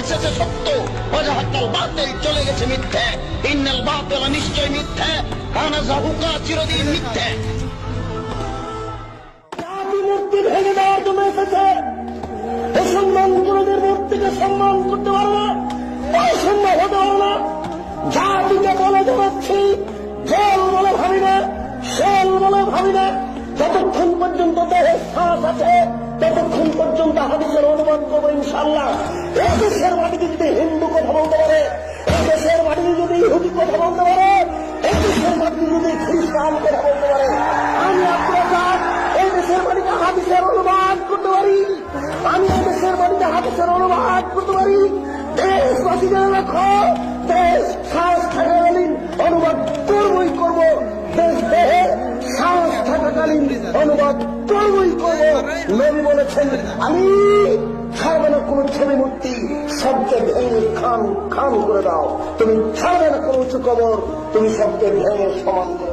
এসেছে সত্য। ওয়াজাহাক্কাল বাতিল চলে গেছে মিথ্যে। ইন্নাল বাতিল নিশ্চয় মিথ্যে। কানা জাহুকা চিরদিন মিথ্যে। মূর্তি ভেঙে দেওয়ার জন্য এসেছে। মুসলমান কোনদের মূর্তিকে সম্মান করতে পারে না। হতে পারে না। জাতিকে বলে জানাচ্ছি জল বলে ভাবি না, শোল বলে ভাবি না। যতক্ষণ পর্যন্ত দেহে শ্বাস আছে হাদিসের অনুমান করব ইনশাল্লাহ এদেশের মাটিতে যদি হিন্দু কথা বলতে পারে এদেশের মাটিতে যদি ইহুদি কথা বলতে পারে এদেশের মাটিতে যদি খ্রিস্টান কথা বলতে পারে। আমি আপনার এই দেশের মাটিতে হাদিসের অনুবাদ করতে পারি। আমি এই দেশের মাটিতে হাদিসের অনুবাদ করতে পারি থাকাকালীন অনুবাদ করবই করব নবী বলেছেন, আমি ছাড়বে না কোনো ছবি মূর্তি। সবকে ভেঙে খান খান করে দাও। তুমি ছাড়বে না কোনো উঁচু কবর। তুমি সবকে ভেঙে সমান করে